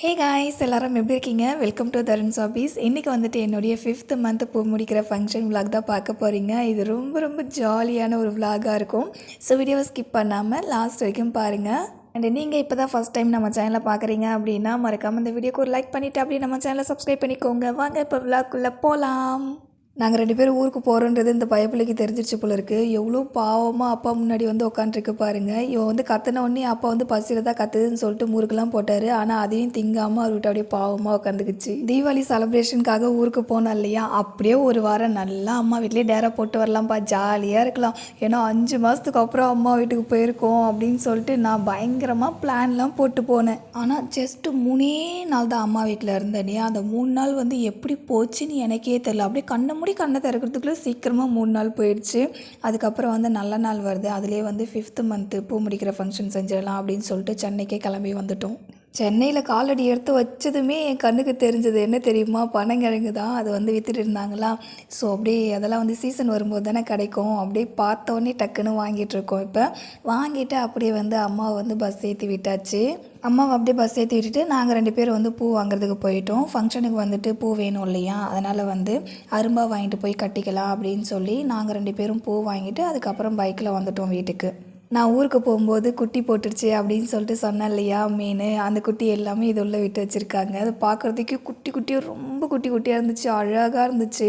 Hey guys எல்லாரும் எப்படி இருக்கீங்க? வெல்கம் டு தருண் சாபீஸ் இன்றைக்கி வந்துட்டு என்னுடைய ஃபிஃப்த் மந்த் பூ முடிக்கிற ஃபங்க்ஷன் vlog தான் பார்க்க போகிறீங்க இது ரொம்ப ரொம்ப ஜாலியான ஒரு vlog-ஆ இருக்கும். ஸோ வீடியோவை ஸ்கிப் பண்ணாமல் லாஸ்ட் வரைக்கும் பாருங்கள் அண்ட் நீங்கள் இப்போ தான் ஃபஸ்ட் டைம் நம்ம சேனலை பார்க்குறீங்க அப்படின்னா மறக்காமல் இந்த வீடியோக்கு ஒரு லைக் பண்ணிவிட்டு அப்படியே நம்ம சேனலை சப்ஸ்கிரைப் பண்ணிக்கோங்க. வாங்க இப்போ விளாக்குள்ளே போகலாம் நாங்கள் ரெண்டு பேரும் ஊருக்கு போகிறோன்றது இந்த பயப்பிள்ளைக்கு தெரிஞ்சிருச்சு போல இருக்குது எவ்வளோ பாவமாக அப்பா முன்னாடி வந்து உட்காந்துருக்கு பாருங்க. இவன் வந்து கத்துன உடனே அப்பா வந்து பசியில் தான் கத்துதுன்னு சொல்லிட்டு முறுக்கெல்லாம் போட்டார். ஆனால் அதையும் திங்காமல் அவர்கிட்ட அப்படியே பாவமாக உட்காந்துக்குச்சு தீபாவளி செலப்ரேஷனுக்காக ஊருக்கு போனோம் இல்லையா? அப்படியே ஒரு வாரம் நல்லா அம்மா வீட்லேயே டேரா போட்டு வரலாம்ப்பா ஜாலியாக இருக்கலாம். ஏன்னா அஞ்சு மாதத்துக்கு அப்புறம் அம்மா வீட்டுக்கு போயிருக்கோம் அப்படின்னு சொல்லிட்டு நான் பயங்கரமாக பிளான்லாம் போட்டு போனேன். ஆனால் ஜஸ்ட்டு மூணே நாள் தான் அம்மா வீட்டில் இருந்தேனே. அந்த மூணு நாள் வந்து எப்படி போச்சுன்னு எனக்கே தெரியல. அப்படியே கண்ணை மூடி கண்ணை திறக்கிறதுக்குள்ளே சீக்கிரமாக மூணு நாள் போயிடுச்சு. அதுக்கப்புறம் வந்து நல்ல நாள் வருது. அதுலேயே வந்து ஃபிஃப்த்து மந்த்து பூ முடிக்கிற ஃபங்க்ஷன் செஞ்சிடலாம் அப்படின்னு சொல்லிட்டு சென்னைக்கே கிளம்பி வந்துட்டோம். சென்னையில் காலடி எடுத்து வச்சதுமே என் கண்ணுக்கு தெரிஞ்சது. என்ன தெரியுமா? பனங்கிழங்கு தான் அது வந்து விற்றுட்டு இருந்தாங்களா? ஸோ அப்படியே அதெல்லாம் வந்து சீசன் வரும்போது தானே கிடைக்கும். அப்படியே பார்த்தோன்னே டக்குன்னு வாங்கிட்டுருக்கோம் இப்போ வாங்கிட்டு அப்படியே வந்து அம்மாவை வந்து பஸ் ஏற்றி விட்டாச்சு. அம்மாவை அப்படியே பஸ் ஏற்றி விட்டுட்டு நாங்கள் ரெண்டு பேரும் வந்து பூ வாங்குறதுக்கு போயிட்டோம். ஃபங்க்ஷனுக்கு வந்துட்டு பூ வேணும் இல்லையா? அதனால் வந்து அரும்பா வாங்கிட்டு போய் கட்டிக்கலாம் அப்படின்னு சொல்லி நாங்கள் ரெண்டு பேரும் பூ வாங்கிட்டு அதுக்கப்புறம் பைக்கில் வந்துட்டோம் வீட்டுக்கு. நான் ஊருக்கு போகும்போது குட்டி போட்டுருச்சு அப்படின்னு சொல்லிட்டு சொன்னேன் இல்லையா மீன். அந்த குட்டி எல்லாமே இது உள்ளே விட்டு வச்சுருக்காங்க. அது பார்க்குறதுக்கு குட்டி குட்டியாக ரொம்ப குட்டி குட்டியாக இருந்துச்சு அழகாக இருந்துச்சு.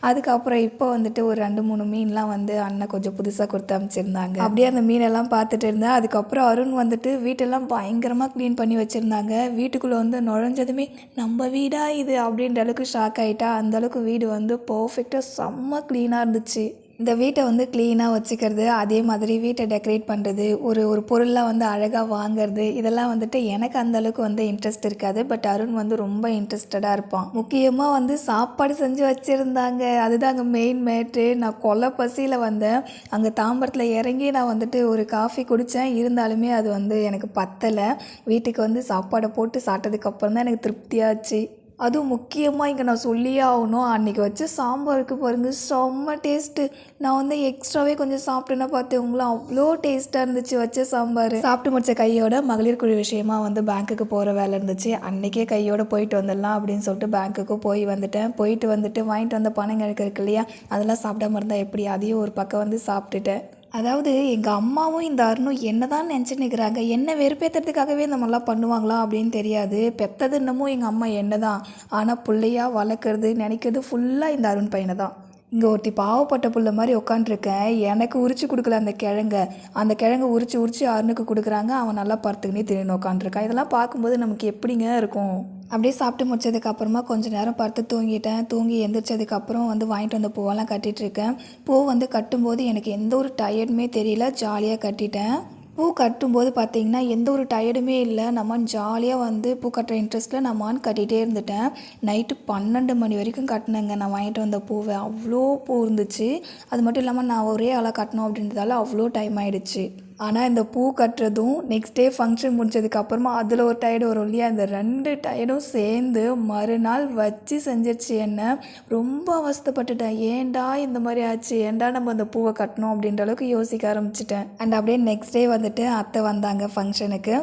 அதுக்கப்புறம் இப்போ வந்துட்டு ஒரு ரெண்டு மூணு மீன்லாம் வந்து அண்ணன் கொஞ்சம் புதுசாக கொடுத்து அமைச்சிருந்தாங்க. அப்படியே அந்த மீனெல்லாம் பார்த்துட்டு இருந்தேன். அதுக்கப்புறம் அருண் வந்துட்டு வீட்டெல்லாம் பயங்கரமாக க்ளீன் பண்ணி வச்சுருந்தாங்க. வீட்டுக்குள்ளே வந்து நுழைஞ்சதுமே நம்ம வீடாக இது? அப்படின்ற அளவுக்கு ஷாக் ஆகிட்டா அந்தளவுக்கு வீடு வந்து பர்ஃபெக்டாக செம்ம க்ளீனாக இருந்துச்சு. இந்த வீட்டை வந்து க்ளீனாக வச்சுக்கிறது அதே மாதிரி வீட்டை டெக்கரேட் பண்ணுறது ஒரு ஒரு பொருள்லாம் வந்து அழகாக வாங்குறது இதெல்லாம் வந்துட்டு எனக்கு அந்தளவுக்கு வந்து இன்ட்ரெஸ்ட் இருக்காது. பட் அருண் வந்து ரொம்ப இன்ட்ரெஸ்டடாக இருப்பான். முக்கியமாக வந்து சாப்பாடு செஞ்சு வச்சுருந்தாங்க. அதுதாங்க மெயின் மேட்ரு நான் கொலை பசியில் வந்தேன். அங்கே தாம்பரத்தில் இறங்கி நான் வந்துட்டு ஒரு காஃபி குடித்தேன் இருந்தாலுமே அது வந்து எனக்கு பத்தலை. வீட்டுக்கு வந்து சாப்பாடை போட்டு சாப்பிட்டதுக்கப்புறம் தான் எனக்கு திருப்தியாச்சு. அதுவும் முக்கியமாக இங்கே நான் சொல்லியே ஆகணும். அன்றைக்கி வச்ச சாம்பாருக்கு பாருங்கள் செம்ம டேஸ்ட்டு நான் வந்து எக்ஸ்ட்ராவே கொஞ்சம் சாப்பிட்டேன்னா பார்த்துங்களா அவ்வளோ டேஸ்ட்டாக இருந்துச்சு வச்ச சாம்பார். சாப்பிட்டு முடிச்ச கையோட மகளிர் குழு விஷயமா வந்து பேங்க்குக்கு போகிற வேலை இருந்துச்சு. அன்றைக்கே கையோட போயிட்டு வந்துடலாம் அப்படின்னு சொல்லிட்டு பேங்க்குக்கு போய் வந்துட்டேன். போயிட்டு வந்துட்டு வாங்கிட்டு வந்த பணம் இருக்கு இல்லையா அதெல்லாம் சாப்பிடாம இருந்தால் எப்படி? அதையும் ஒரு பக்கம் வந்து சாப்பிட்டுட்டேன். அதாவது எங்கள் அம்மாவும் இந்த அருணும் என்ன தான் நினச்சின்னுக்கிறாங்க என்ன வெறுப்பேற்றுறதுக்காகவே இந்த மாதிரிலாம் பண்ணுவாங்களா அப்படின்னு தெரியாது. பெத்தது இன்னமும் எங்கள் அம்மா என்ன தான் ஆனால் பிள்ளையா வளர்க்குறது நினைக்கிறது ஃபுல்லாக இந்த அருண் பையனை தான் இங்கே ஒருத்தி பாவப்பட்ட புள்ள மாதிரி உட்காண்ட்ருக்கேன் எனக்கு உரிச்சு கொடுக்கல அந்த கிழங்க. அந்த கிழங்க உரிச்சு உரிச்சு அருணுக்கு கொடுக்குறாங்க. அவன் நல்லா பார்த்துக்கினே திரும்பி உட்காந்துருக்கான் இதெல்லாம் பார்க்கும்போது நமக்கு எப்படிங்க இருக்கும்? அப்படியே சாப்பிட்டு முடிச்சதுக்கு அப்புறமா கொஞ்ச நேரம் படுத்து தூங்கிட்டேன். தூங்கி எந்திரிச்சதுக்கப்புறம் வந்து வாங்கிட்டு வந்த பூவெல்லாம் கட்டிகிட்ருக்கேன் இருக்கேன். பூ வந்து கட்டும்போது எனக்கு எந்த ஒரு டயர்டுமே தெரியல. ஜாலியாக கட்டிட்டேன். பூ கட்டும்போது பார்த்தீங்கன்னா எந்த ஒரு டயர்டுமே இல்லை. நம்ம ஜாலியாக வந்து பூ கட்டுற இன்ட்ரெஸ்ட்டில் நான் கட்டிகிட்டே இருந்துட்டேன். நைட்டு பன்னெண்டு மணி வரைக்கும் கட்டினேங்க நான் வாங்கிட்டு வந்த பூவை. அவ்வளோ பூ இருந்துச்சு. அது மட்டும் இல்லாமல் நான் ஒரே ஆளாக கட்டணும் அப்படின்றதால அவ்வளோ டைம் ஆயிடுச்சு. ஆனால் இந்த பூ கட்டுறதும் நெக்ஸ்ட் டே ஃபங்க்ஷன் முடிஞ்சதுக்கப்புறமா அதில் ஒரு டயர்டு வரும் இல்லையா? அந்த ரெண்டு டயர்டும் சேர்ந்து மறுநாள் வச்சு செஞ்சிருச்சு என்ன? ரொம்ப அவஸ்தப்பட்டுட்டேன். ஏன்டா இந்த மாதிரி ஆச்சு? ஏன்டா நம்ம அந்த பூவை கட்டணும் அப்படின்ற அளவுக்கு யோசிக்க ஆரம்பிச்சிட்டேன். அண்ட் அப்படியே நெக்ஸ்ட் டே வந்துட்டு அத்தை வந்தாங்க ஃபங்க்ஷனுக்கு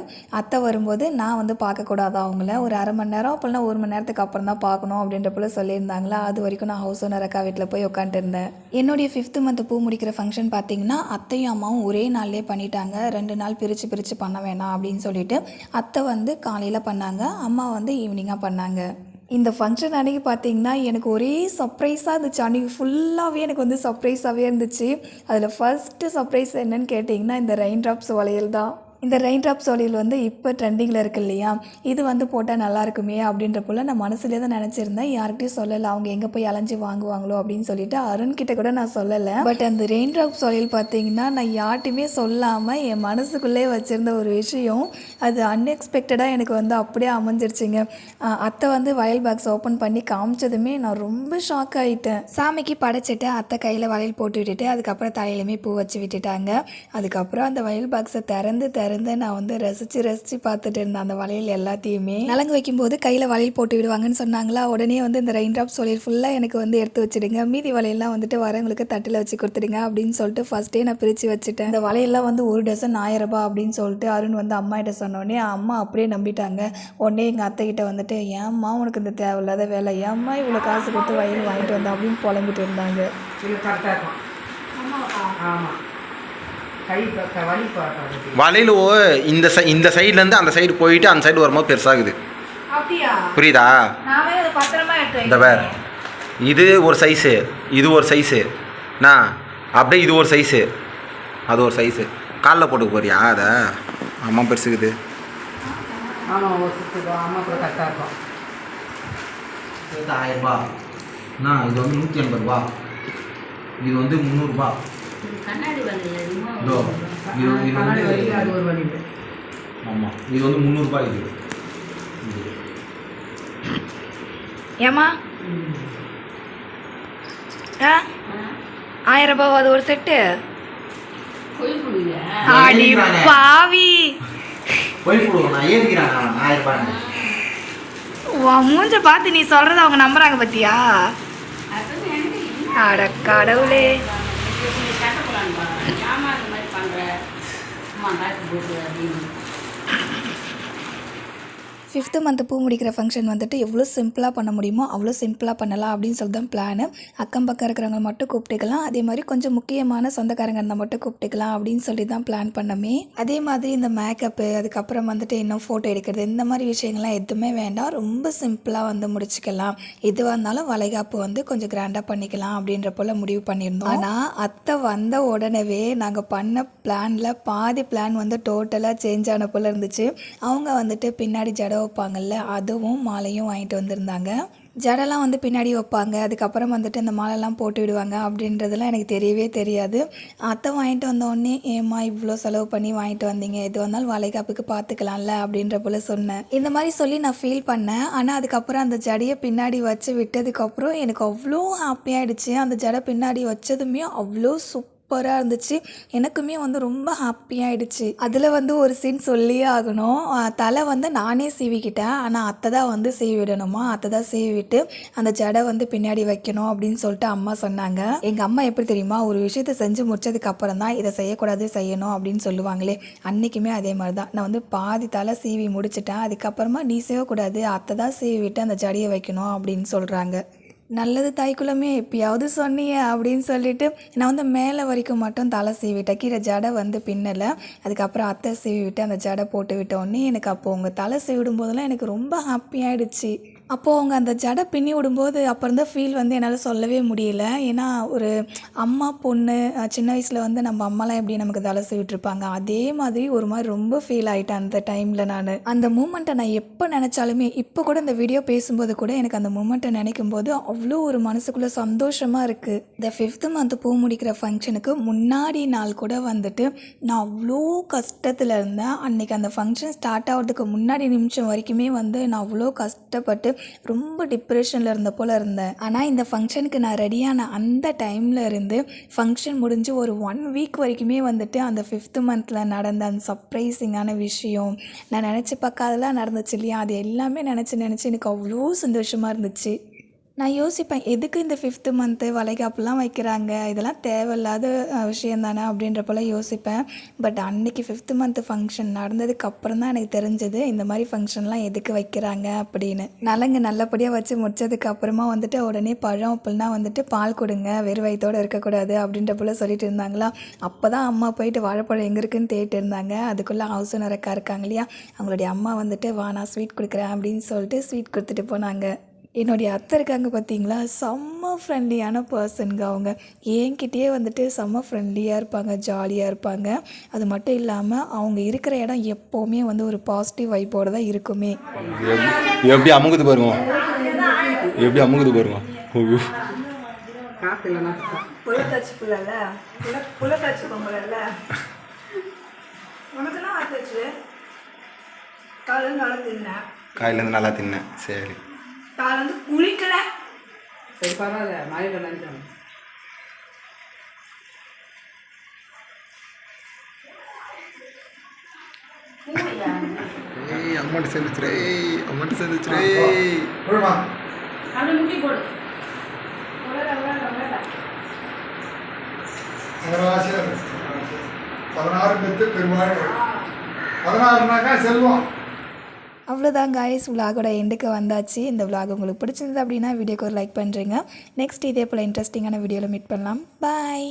அத்தை வரும்போது நான் வந்து பார்க்கக்கூடாது அவங்கள? ஒரு அரை மணி நேரம் அப்படின்னா ஒரு மணி நேரத்துக்கு அப்புறம் தான் பார்க்கணும் அப்படின்ற போல சொல்லியிருந்தாங்களா? அது வரைக்கும் நான் ஹவுஸ் ஓனர் அக்கா வீட்டில் போய் உட்காந்துருந்தேன் என்னுடைய ஃபிஃப்த்து மந்த் பூ முடிக்கிற ஃபங்க்ஷன் பார்த்தீங்கன்னா அத்தையும் அம்மாவும் ஒரே நாள்லேயே பண்ணிட்டாங்க. ரெண்டு நாள் பிரித்து பிரித்து பண்ண வேணாம் அப்படின்னு சொல்லிட்டு அத்தை வந்து காலையில் பண்ணாங்க. அம்மா வந்து ஈவினிங்காக பண்ணாங்க. இந்த ஃபங்க்ஷன் அன்றைக்கி பார்த்தீங்கன்னா எனக்கு ஒரே சர்ப்ரைஸாக இருந்துச்சு. அன்றைக்கி ஃபுல்லாகவே எனக்கு வந்து சர்ப்ரைஸாகவே இருந்துச்சு. அதில் ஃபஸ்ட்டு சர்ப்ரைஸ் என்னன்னு கேட்டிங்கன்னா இந்த ரெயின் ட்ராப்ஸ் வளையல் தான். இந்த ரெயின் ட்ராப் வளையல் வந்து இப்போ ட்ரெண்டிங்கில் இருக்கு இல்லையா? இது வந்து போட்டால் நல்லா இருக்குமே அப்படின்ற போல் நான் மனசுலேயே தான் நினச்சிருந்தேன். யார்கிட்டையும் சொல்லலை. அவங்க எங்கே போய் அலைஞ்சு வாங்குவாங்களோ அப்படின்னு சொல்லிட்டு அருண் கிட்ட கூட நான் சொல்லலை. பட் அந்த ரெயின் ட்ராப் வளையல் பார்த்தீங்கன்னா நான் யார்ட்டையுமே சொல்லாமல் என் மனசுக்குள்ளே வச்சுருந்த ஒரு விஷயம். அது அன்எக்ஸ்பெக்டடாக எனக்கு வந்து அப்படியே அமைஞ்சிருச்சுங்க. அத்தை வந்து வயல் பாக்ஸ் ஓப்பன் பண்ணி காமிச்சதுமே நான் ரொம்ப ஷாக் ஆகிட்டேன் சாமிக்கு படைச்சிட்டு அத்தை கையில் வளையல் போட்டு விட்டுட்டு அதுக்கப்புறம் தலையிலுமே பூ வச்சு விட்டுட்டாங்க. அதுக்கப்புறம் அந்த வயல் பாக்ஸை திறந்து திறந்து இருந்து நான் வந்து ரசித்து ரசித்து பார்த்துட்டு இருந்தேன். அந்த வளையல் எல்லாத்தையுமே. நலங்கு வைக்கும்போது கையில் வளையல் போட்டு விடுவாங்கன்னு சொன்னாங்களா? உடனே வந்து இந்த ரெயின் ட்ராப்ஸ் வளையல் ஃபுல்லாக எனக்கு வந்து எடுத்து வச்சிடுங்க. மீதி வளையல்லாம் வந்துட்டு வரவங்களுக்கு தட்டில் வச்சு கொடுத்துடுங்க அப்படின்னு சொல்லிட்டு ஃபஸ்ட்டே நான் பிரித்து வச்சுட்டேன். இந்த வளையல்லாம் வந்து ஒரு டசன் ஆயிரம் ரூபாய் அப்படின்னு சொல்லிட்டு அருண் வந்து அம்மாகிட்ட சொன்னோடனே அம்மா அப்படியே நம்பிட்டாங்க. உடனே எங்கள் அத்தைக்கிட்ட வந்துட்டு ஏம்மா உனக்கு இந்த தேவையில்லாத வேலை? ஏம்மா இவ்வளோ காசு கொடுத்து வயல் வாங்கிட்டு வந்தேன் அப்படின்னு புலம்பிட்டு இருந்தாங்க. ஆமாம் ஓ இந்த சை இந்த சைட்லேருந்து அந்த சைடு போயிட்டு அந்த சைடு வரும்போது பெருசாகுது. அப்படியா? புரியுதா? இந்த வேர் இது ஒரு சைஸு இது ஒரு சைஸு நான் அப்படியே இது ஒரு சைஸு அது ஒரு சைஸு காலில் போட்டு போறியா அதை? அம்மா பெருசுக்குது. ஆமாம் ஒரு சுற்றுதோ அம்மா கூட கரெக்டாக இருக்கும். இது ஆயிரரூபா நான் இது வந்து நூற்றி எண்பது ரூபா. இது வந்து முந்நூறுரூபா கண்ணாடி இதோ இது அது ஒரு வலி இது. ஆமாம் இது வந்து முந்நூறுரூபா இது. இது ஏமா ஆ? ஆயிரம் ரூபாய் அது ஒரு செட்டு? அடி. பாவி. உன் மூஞ்ச பார்த்து நீ சொல்றத அவங்க நம்புறாங்க பத்தியா? அட கடவுளே. ஏமா இந்த மாதிரி பண்ணுற அம்மா நாட்டு போட்டு அப்படின்னு. ஃபிஃப்த்து மந்த் பூ முடிக்கிற ஃபங்க்ஷன் வந்துட்டு எவ்வளோ சிம்பிளாக பண்ண முடியுமோ அவ்வளோ சிம்பிளாக பண்ணலாம் அப்படின்னு சொல்லி தான் பிளானு அக்கம் பக்கம் இருக்கிறவங்க மட்டும் கூப்பிட்டுக்கலாம். அதே மாதிரி கொஞ்சம் முக்கியமான சொந்தக்காரங்க இருந்தால் மட்டும் கூப்பிட்டுக்கலாம் அப்படின்னு சொல்லி தான் பிளான் பண்ணமே. அதே மாதிரி இந்த மேக்கப்பு அதுக்கப்புறம் வந்துட்டு இன்னும் ஃபோட்டோ எடுக்கிறது இந்த மாதிரி விஷயங்கள்லாம் எதுவுமே வேண்டாம். ரொம்ப சிம்பிளாக வந்து முடிச்சுக்கலாம். எதுவாக இருந்தாலும் வளைகாப்பு வந்து கொஞ்சம் கிராண்டாக பண்ணிக்கலாம் அப்படின்ற போல் முடிவு பண்ணியிருந்தோம். ஆனால் அத்தை வந்த உடனேவே நாங்கள் பண்ண பிளானில் பாதி பிளான் வந்து டோட்டலாக சேஞ்ச் ஆன போல் இருந்துச்சு. அவங்க வந்துட்டு பின்னாடி ஜடை வைப்பாங்கல்ல அதுவும் மாலையும் வாங்கிட்டு வந்திருந்தாங்க. ஜடெல்லாம் வந்து பின்னாடி வைப்பாங்க. அதுக்கப்புறம் வந்துட்டு இந்த மாலைலாம் போட்டு விடுவாங்க அப்படின்றதெல்லாம் எனக்கு தெரியவே தெரியாது. அத்தை வாங்கிட்டு வந்தோடனே ஏம்மா இவ்வளோ செலவு பண்ணி வாங்கிட்டு வந்தீங்க. எது வந்தாலும் வளைகாப்புக்கு பார்த்துக்கலாம்ல அப்படின்ற போல் சொன்னேன். இந்த மாதிரி சொல்லி நான் ஃபீல் பண்ணேன். ஆனால் அதுக்கப்புறம் அந்த ஜடையை பின்னாடி வச்சு விட்டதுக்கப்புறம் எனக்கு அவ்வளோ ஹாப்பியாகிடுச்சு அந்த ஜடை பின்னாடி வச்சதுமே அவ்வளோ சூப் சூப்பராக இருந்துச்சு. எனக்குமே வந்து ரொம்ப ஹாப்பியாகிடுச்சு அதில் வந்து ஒரு சீன் சொல்லியே ஆகணும். தலை வந்து நானே சீவிக்கிட்டேன். ஆனால் அத்தை தான் வந்து சீவி விடணுமா அத்தை தான் சீவி விட்டு அந்த ஜடை வந்து பின்னாடி வைக்கணும் அப்படின்னு சொல்லிட்டு அம்மா சொன்னாங்க. எங்கள் அம்மா எப்படி தெரியுமா? ஒரு விஷயத்த செஞ்சு முடிச்சதுக்கு அப்புறம் தான் இதை செய்யக்கூடாது செய்யணும் அப்படின்னு சொல்லுவாங்களே. அன்றைக்குமே அதே மாதிரி தான் நான் வந்து பாதி தலை சீவி முடிச்சிட்டேன். அதுக்கப்புறமா நீ செய்யக்கூடாது அத்தை தான் சீவி விட்டு அந்த ஜடையை வைக்கணும் அப்படின்னு சொல்கிறாங்க நல்லது தாய்க்குள்ளமே எப்பயாவது சொன்னியே அப்படின்னு சொல்லிட்டு நான் வந்து மேலே வரைக்கும் மட்டும் தலை சீவிட்டேன். கீழே ஜடை வந்து பின்னலை. அதுக்கப்புறம் அத்தை சீவி விட்டு அந்த ஜடை போட்டு விட்டோடனே எனக்கு அப்போது உங்கள் தலை சீவிடும் போதெல்லாம் எனக்கு ரொம்ப ஹாப்பியாகிடுச்சு அப்போது அவங்க அந்த ஜடை பின்னி விடும்போது அப்போ இருந்த ஃபீல் வந்து என்னால் சொல்லவே முடியல. ஏன்னா ஒரு அம்மா பொண்ணு சின்ன வயசில் வந்து நம்ம அம்மாலாம் எப்படி நமக்கு தலை சீவிட்டுருப்பாங்க? அதே மாதிரி ஒரு மாதிரி ரொம்ப ஃபீல் ஆகிட்டேன் அந்த டைமில் நான். அந்த மூமெண்ட்டை நான் எப்போ நினச்சாலுமே இப்போ கூட இந்த வீடியோ பேசும்போது கூட எனக்கு அந்த மூமெண்ட்டை நினைக்கும் போது அவ்வளோ ஒரு மனசுக்குள்ளே சந்தோஷமாக இருக்குது இந்த ஃபிஃப்த்து மந்த் பூ முடிக்கிற ஃபங்க்ஷனுக்கு முன்னாடி நாள் கூட வந்துட்டு நான் அவ்வளோ கஷ்டத்தில் இருந்தேன். அன்றைக்கி அந்த ஃபங்க்ஷன் ஸ்டார்ட் ஆகிறதுக்கு முன்னாடி நிமிஷம் வரைக்குமே வந்து நான் அவ்வளோ கஷ்டப்பட்டு ரொம்ப டிப்ரெஷனில் இருந்த போல் இருந்தேன். ஆனால் இந்த ஃபங்க்ஷனுக்கு நான் ரெடியான அந்த டைமில் இருந்து ஃபங்க்ஷன் முடிஞ்சு ஒரு ஒன் வீக் வரைக்குமே வந்துட்டு அந்த ஃபிஃப்த்து மந்தில் நடந்த அந்த சர்ப்ரைசிங்கான விஷயம் நான் நினச்சி பார்க்காதெல்லாம் நடந்துச்சு இல்லையா? அது எல்லாமே நினச்சி நினச்சி எனக்கு அவ்வளோ சந்தோஷமாக இருந்துச்சு. நான் யோசிப்பேன் எதுக்கு இந்த ஃபிஃப்த்து மந்த்து வளைகாப்புலாம் வைக்கிறாங்க? இதெல்லாம் தேவையில்லாத விஷயம் தானே அப்படின்ற போல் யோசிப்பேன். பட் அன்னைக்கு ஃபிஃப்த்து மந்த்து ஃபங்க்ஷன் நடந்ததுக்கு அப்புறம் தான் எனக்கு தெரிஞ்சது இந்த மாதிரி ஃபங்க்ஷன்லாம் எதுக்கு வைக்கிறாங்க அப்படின்னு. நலங்கு நல்லபடியாக வச்சு முடிச்சதுக்கு அப்புறமா வந்துட்டு உடனே பழம் அப்படின்னா வந்துட்டு பால் கொடுங்க வெறும் வயிற்றோடு இருக்கக்கூடாது அப்படின்ற போல் சொல்லிட்டு இருந்தாங்களா? அப்போ தான் அம்மா போயிட்டு வாழைப்பழம் எங்கே இருக்குன்னு தேடிட்டு இருந்தாங்க. அதுக்குள்ளே ஹவுஸ் ஓனரக்கா இருக்காங்க இல்லையா? அவங்களுடைய அம்மா வந்துட்டு வா நான் ஸ்வீட் கொடுக்குறேன் அப்படின்னு சொல்லிட்டு ஸ்வீட் கொடுத்துட்டு போனாங்க. என்னுடைய அத்தை இருக்காங்க பார்த்தீங்களா? செம்ம ஃப்ரெண்ட்லியான பர்சனுங்க அவங்க. என்கிட்டயே வந்துட்டு செம்ம ஃப்ரெண்ட்லியாக இருப்பாங்க ஜாலியாக இருப்பாங்க. அது மட்டும் இல்லாமல் அவங்க இருக்கிற இடம் எப்போவுமே வந்து ஒரு பாசிட்டிவ் வைப்போடு தான் இருக்குமே. எப்படி அமுகுது பாருங்க. எப்படி அமுகுது பாருங்க. காலையிலேருந்து நல்லா தின்னேன். சரி. காலை வந்து குளிக்கலை. சரி பரவாயில்ல மழையில் நினைச்சோம் ஏய் அம்மாட்ட சேர்ந்துச்சுரே அம்மாட்ட சேர்ந்துச்சுரே விழுமா அது முட்டி போடு. நகராசிரியர் பதினாறு பெத்து பெருமாள். பதினாறுனாக்கா செல்வம். அவ்வளோதான் காய்ஸ் விலாகோட எண்டுக்கு வந்தாச்சு. இந்த விலாக் உங்களுக்கு பிடிச்சிருந்தது அப்படின்னா வீடியோக்கு ஒரு லைக் பண்ணுறீங்க நெக்ஸ்ட் இதே போல் இன்ட்ரெஸ்டிங்கான வீடியோவில் மீட் பண்ணலாம். பாய்